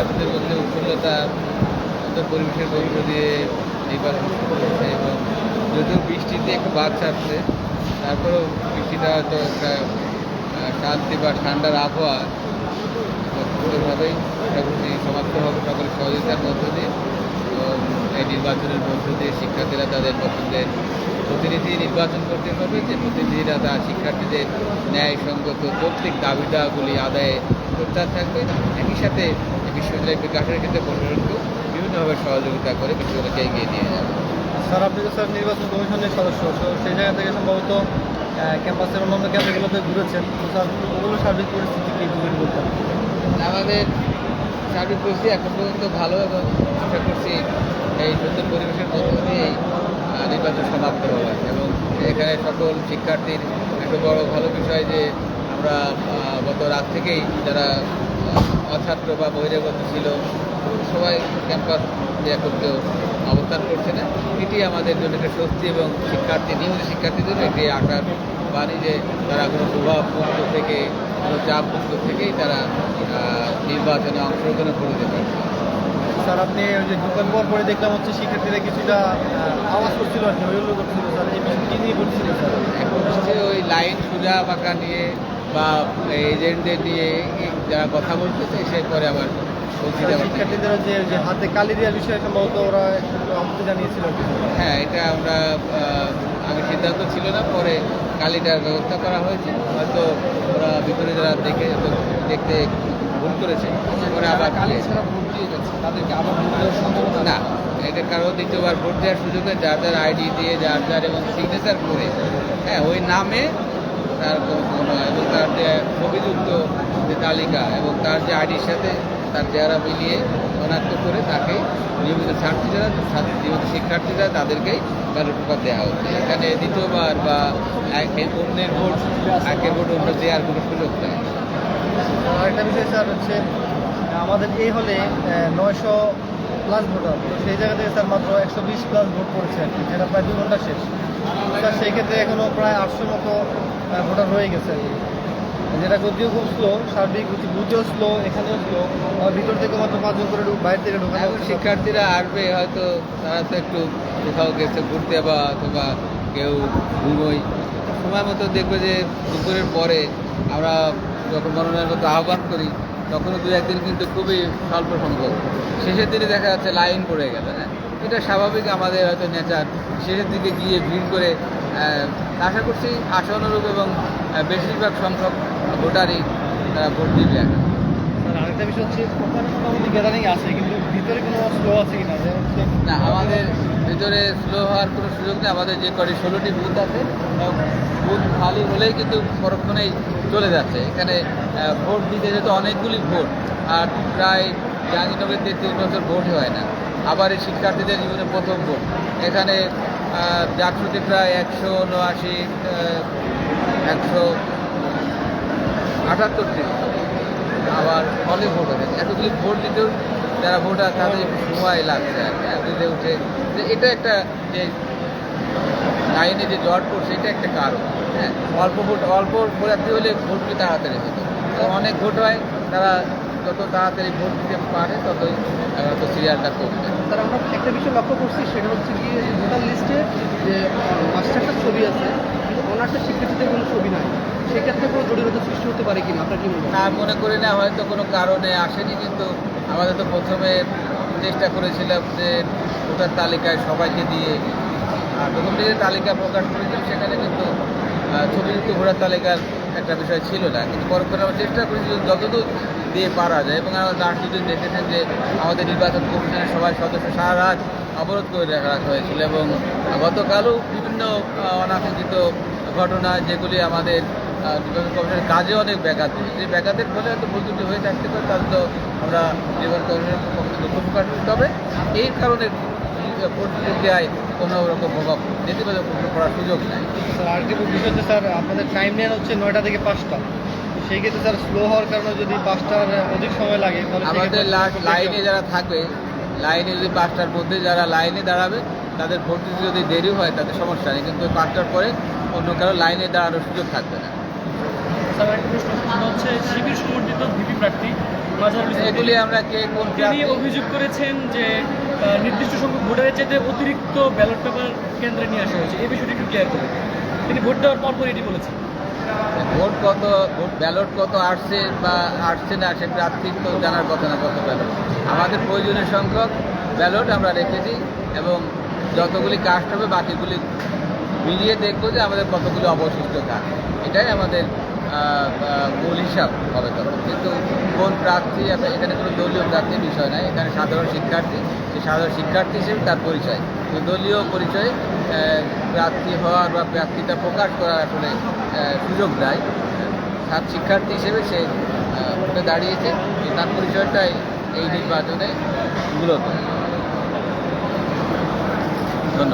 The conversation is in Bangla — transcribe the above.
শিক্ষার্থীদের মধ্যে উৎফুল্লতা পরিবেশের মধ্য দিয়ে শুরু হয়েছে এবং যদিও বৃষ্টিতে একটু বাদ ছাড়ছে, তারপরেও বৃষ্টিটা হয়তো একটা শান্তি বা ঠান্ডার আবহাওয়া সুন্দরভাবেই মোটামুটি সমাপ্ত হবে সকলের সহযোগিতার মধ্য দিয়ে এই নির্বাচনের মধ্য দিয়ে শিক্ষার্থীরা তাদের পছন্দের প্রতিনিধি নির্বাচন করতে হবে যে প্রতিনিধিরা তার শিক্ষার্থীদের ন্যায়সঙ্গত যৌক্তিক দাবি আদায়ে প্রত্যার থাকবে। একই সাথে বিশ্ববিদ্যালয়ের বিকাশের ক্ষেত্রে প্রশাসনকেও বিভিন্নভাবে সহযোগিতা করে বিশ্ববিদ্যালয়কে এগিয়ে নিয়ে যাবে। স্যার আপনি তো স্যার নির্বাচন কমিশনের সদস্য তো সেই জায়গা থেকে সম্ভবত ক্যাম্পাসের অন্যান্য কেন্দ্রগুলোতে ঘুরেছেন। তো স্যার ওগুলো সার্বিক পরিস্থিতি কি যদি বলতেন। আমাদের সার্বিক পরিস্থিতি এখন পর্যন্ত ভালো এবং আশা করছি এই সুন্দর পরিবেশের মধ্য দিয়েই আহ, নির্বাচন সমাপ্ত হবে। এবং এখানে সকল শিক্ষার্থীর একটা বড় ভালো বিষয় যে আমরা গত রাত থেকেই যারা অছাত্র বা বহিরাগত ছিল সবাই ক্যাম্পাস এখন কেউ অবস্থান করছে না। এটি আমাদের জন্য একটা স্বস্তি এবং শিক্ষার্থী নিয়মিত শিক্ষার্থীদের একটি আশার বাণী যে তারা কোনো প্রভাব মুক্ত থেকে কোনো চাপ মুক্ত থেকেই তারা নির্বাচনে অংশগ্রহণ করে পারছে। স্যার আপনি ওই যে ঢুকার পর পরে দেখলাম হচ্ছে শিক্ষার্থীরা কিছুটা আওয়াজ করছিল আর কি করছিল। স্যার এই বিষয়ে কী নিয়ে করছিল স্যার? এখন হচ্ছে ওই লাইন সোজা বাঁকা নিয়ে বা এজেন্টদের নিয়ে যারা কথা বলতেছে সে পরে আবার শিক্ষার্থীদের যে যে হাতে কালি দেওয়ার বিষয়ে সম্ভবত ওরা আপত্তি জানিয়েছিল। হ্যাঁ এটা আমরা আগে সিদ্ধান্ত ছিল না পরে কালিটার ব্যবস্থা করা হয়েছে। হয়তো ওরা ভিতরে যারা দেখে দেখতে ভুল করেছে। পরে আবার কালি ছাড়া ভোট দিয়ে যাচ্ছে তাদেরকে আবার না এটা কারও দ্বিতীয়বার ভোট দেওয়ার সুযোগে যার যার আইডি দিয়ে যার যার এবং সিগনেচার করে। হ্যাঁ ওই নামে তার কোনো এবং তার যে ছবিযুক্ত যে তালিকা এবং তার যে আইডির সাথে তার চেহারা মিলিয়ে শনাক্ত করে তাকে নিয়মিত ছাত্রী যারা নিয়মিত শিক্ষার্থীরা তাদেরকেই ব্যালট পেপার দেওয়া হচ্ছে। এখানে দ্বিতীয়বার বা অন্যের ভোট, একের ভোট অন্য দেওয়ার কোনো সুযোগ নেই। আর একটা বিষয় স্যার হচ্ছে, আমাদের এই হলে নয়শো প্লাস ভোটার সেই জায়গা থেকে স্যার মাত্র একশো বিশ প্লাস ভোট পড়েছে আর কি, যেটা প্রায় দু ঘণ্টা শেষ স্যার, সেই ক্ষেত্রে এখনও প্রায় আটশো মতো ভোটার রয়ে গেছে। আর কি যেটা গতিও খুব স্লো সার্বিক গতি বুঝেও স্লো এখানেও স্লো ভিতর থেকে মাত্র পাঁচজন করে ঢুক- বাইরে থেকে ঢোকা শিক্ষার্থীরা আসবে হয়তো তারা তো একটু কোথাও গেছে ঘুরতে বা অথবা কেউ ঘুমোই সময় মতো দেখবে যে দুপুরের পরে আমরা যখন মনোনয়ন মতো আহ্বান করি তখনও দু একদিন কিন্তু খুবই স্বল্প সংখ্যক। শেষের দিনে দেখা যাচ্ছে লাইন পড়ে গেছে হ্যাঁ। এটা স্বাভাবিক আমাদের হয়তো নেচার। শেষের দিকে গিয়ে ভিড় করে আশা করছি আশানুরূপ এবং বেশিরভাগ সংখ্যক ভোটারই তারা ভোট দিবে এখন। আরেকটা বিষয় হচ্ছে মোটামুটি গ্যাদারিং আছে কিন্তু ভিতরে কোনো স্লো আছে কিনা? যেমন না আমাদের ভিতরে স্লো হওয়ার কোনো সুযোগ নেই। আমাদের যে কটি ষোলোটি বুথ আছে বুথ খালি হলেই কিন্তু পরক্ষণেই চলে যাচ্ছে। এখানে ভোট দিতে যেতে অনেকগুলি ভোট আর প্রায় জাহাঙ্গীরনগরের তেত্রিশ বছর ভোটই হয় না। আবার এই শিক্ষার্থীদের জীবনে প্রথম ভোট। এখানে জাকসুতে প্রায় একশো উনআশি একশো আটাত্তরটি আবার হলে ভোট হয়েছে। এতগুলি ভোট দিতেও যারা ভোটার তাদের একটু সময় লাগছে দিতে উঠে যে এটা একটা যে লাইনে যে জট পড়ছে, এটা একটা কারণ। হ্যাঁ অল্প ভোট, অল্প ভোটার্থী হলে ভোটটি তাড়াতাড়ি হতো অনেক ভোট হয়, তারা যত তাড়াতাড়ি ভোট দিতে পারে, ততই সিরিয়ালটা কমবে তারা আমরা একটা বিষয় লক্ষ্য করছি, সেটা হচ্ছে গিয়ে যে মাস্টারটার ছবি আছে ওনারটা শিক্ষার্থীদের কোনো ছবি নাই। সেক্ষেত্রে কোনো জটিলতা সৃষ্টি হতে পারে কিনা? আপনার কি মনে না মনে করি না, হয়তো কোনো কারণে আসেনি, কিন্তু আমাদের তো প্রথমে চেষ্টা করেছিলাম যে ভোটার তালিকায় সবাইকে দিয়ে, আর প্রথম দিকে তালিকা প্রকাশ করেছিলাম, সেখানে কিন্তু ছবি যুক্ত ভোটার তালিকার একটা বিষয় ছিল না, কিন্তু পরক্ষণে আমরা চেষ্টা করেছি যতদূর দিয়ে পারা যায়, এবং আমরা লাস্ট দুদিন দেখেছেন যে আমাদের নির্বাচন কমিশনের সবাই সদস্য সারা রাত অবরোধ করে রাখা হয়েছিল, এবং গতকালও বিভিন্ন অনাকাঙ্ক্ষিত ঘটনা যেগুলি আমাদের নির্বাচন কমিশনের কাজে অনেক ব্যাঘাত। সেই ব্যাঘাতের ফলে হয়তো ভুল ত্রুটি হয়ে থাকতে পারে, তাহলে তো আমরা নির্বাচন কমিশনের পক্ষ থেকে তবে এই কারণে প্রক্রিয়ায় কোনো রকম প্রভাব নেতিবাচক প্রভাব পড়ার সুযোগ নেই। বিষয় হচ্ছে স্যার আপনাদের টাইম নেন হচ্ছে নয়টা থেকে পাঁচটা। সেই ক্ষেত্রে স্যার স্লো হওয়ার কারণে যদি পাঁচটার অধিক সময় লাগে আমাদের লাইনে যারা থাকবে লাইনে যদি পাঁচটার মধ্যে যারা লাইনে দাঁড়াবে তাদের ভোট দিতে যদি দেরি হয় তাদের সমস্যা নেই। কিন্তু পাঁচটার পরে অন্য কারও লাইনে দাঁড়ানোর সুযোগ থাকবে না। এগুলি আমরা কে কোন অভিযোগ করেছেন যে নির্দিষ্ট সংখ্যক ভোটারের চেয়ে অতিরিক্ত ব্যালট পেপার কেন্দ্রে নিয়ে আসা হয়েছে। এই বিষয়টি একটু ক্লিয়ার করুন তিনি ভোট দেওয়ার পরপর এটি বলেছেন। ভোট কত, ভোট ব্যালট কত আসছে বা আসছে না সে প্রার্থীর তো জানার কথা না কত ব্যালট আমাদের প্রয়োজনীয় সংখ্যক ব্যালট আমরা রেখেছি এবং যতগুলি কাস্ট হবে, বাকিগুলি মিলিয়ে দেখব যে আমাদের কতগুলি অবশিষ্ট কাজ এটাই আমাদের মূল হিসাব হবে তখন। কিন্তু কোন প্রার্থী, এখানে কোনো দলীয় প্রার্থীর বিষয় নাই। এখানে সাধারণ শিক্ষার্থী সেই সাধারণ শিক্ষার্থী হিসেবে তার পরিচয় দলীয় পরিচয় প্রার্থী হওয়ার বা প্রার্থীটা প্রকাশ করার আসলে সুযোগ দেয়। সাত শিক্ষার্থী হিসেবে সে দাঁড়িয়েছে। তার পরিচয়টাই এই নির্বাচনে মূলত।